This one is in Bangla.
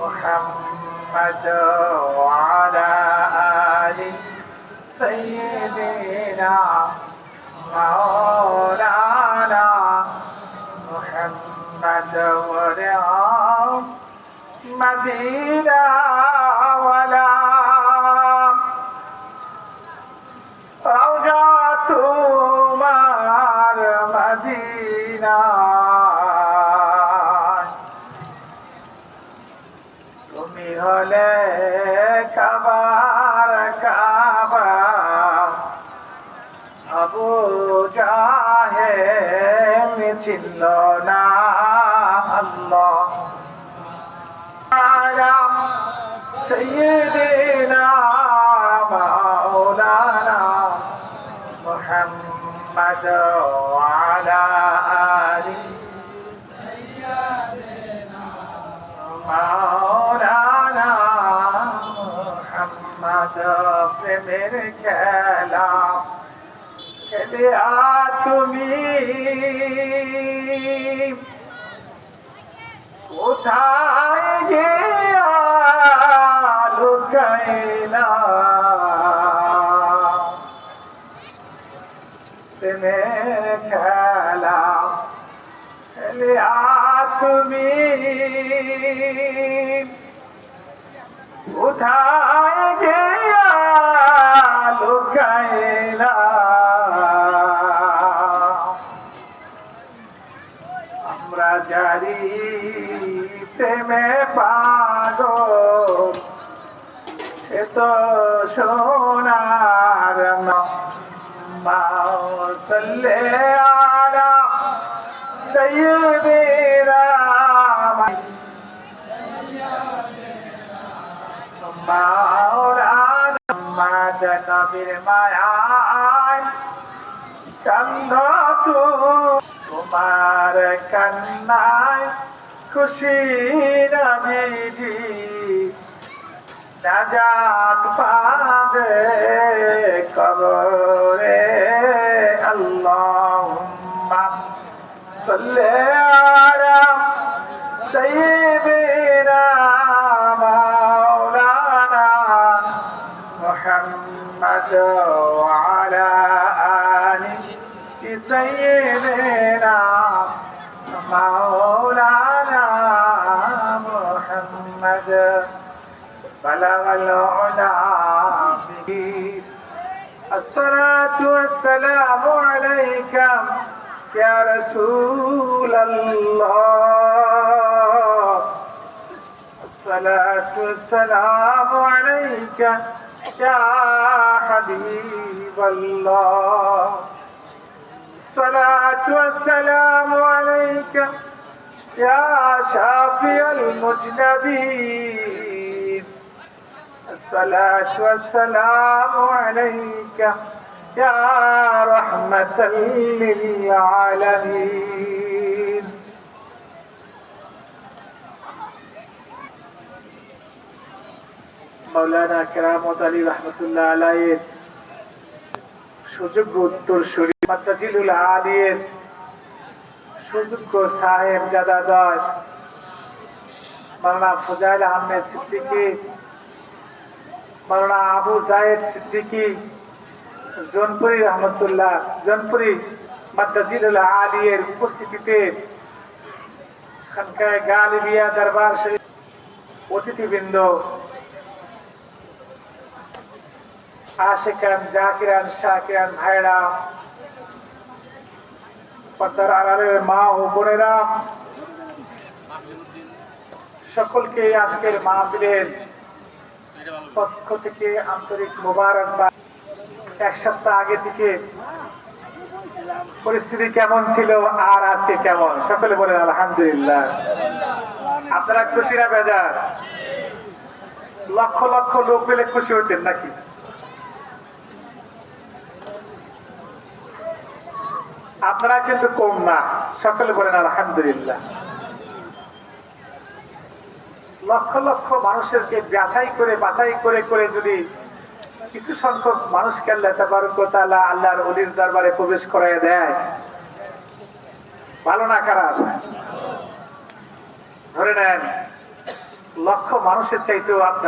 محمد وعلى آل سيدنا مولانا محمد ورعاه مدينة. হলে কাবার কাবা আবু জাহে চিনল না আল্লাহ আলাম سيدنا مولانا محمد وعلى প্রেমের খেলা। খেলিয়া তুমি? কোথায় গিয়া লুকাইলা প্রেমের খেলা। তুমি? কোথায় প্রেমে পাগল, সে তো সোনার মাসলে আলা সৈয়দেরা মাওলানা মাদ নবীর মায়ায় কান্ধ তোমার কান্নায় খুশি নবীজি নাজাত পাবে কবরে। আল্লাহুম্মা সাল্লি আলা সাইয়্যিদিনা মাওলানা মুহাম্মদ بلغ العلا به الصلاة والسلام عليك يا رسول الله الصلاة والسلام عليك يا حبيب الله الصلاة والسلام عليك يا شافي المجنبين الصلاة والسلام عليك يا رحمة للعالمين مولانا كرامة علي رحمة الله عليه সুযোগ্য উত্তর শরীর মাতাজিলুল আলীর সুযোগ্য সাহেব জাদাদয় মাওলানা ফজাইল আহমেদ সিদ্দিকী মাওলানা আবু জায়েদ সিদ্দিকী, জনপুরি রহমতুল্লাহ, জনপুরি মাতাজিলুল আলীর উপস্থিতিতে খানকায় গালিবিয়া দরবার শরীফ অতিথিবৃন্দ আশেকান জাকিরান, শাকিরান ভাইরা পর্দার আড়ালের মা ও বোনেরা, সকলকে আজকের মাহফিলের পক্ষ থেকে আন্তরিক মোবারকবাদ। এক সপ্তাহ আগে থেকে পরিস্থিতি কেমন ছিল আর আজকে কেমন? সকলে বলেন, আলহামদুলিল্লাহ। আপনারা খুশিরা বেজার। লক্ষ লক্ষ লোক পেলে খুশি হতেন নাকি? আপনারা কিন্তু কম না। সকলে বলেন, আলহামদুলিল্লাহ। লক্ষ লক্ষ মানুষেরকে বাছাই করে বাছাই করে করে যদি কিছু সংখ্যক মানুষকে আল্লাহ আল্লাহর অলির দরবারে প্রবেশ করাই দেয়, ভালো না খারাপ? ধরে নেন, লক্ষ মানুষের চাইতেও আপনার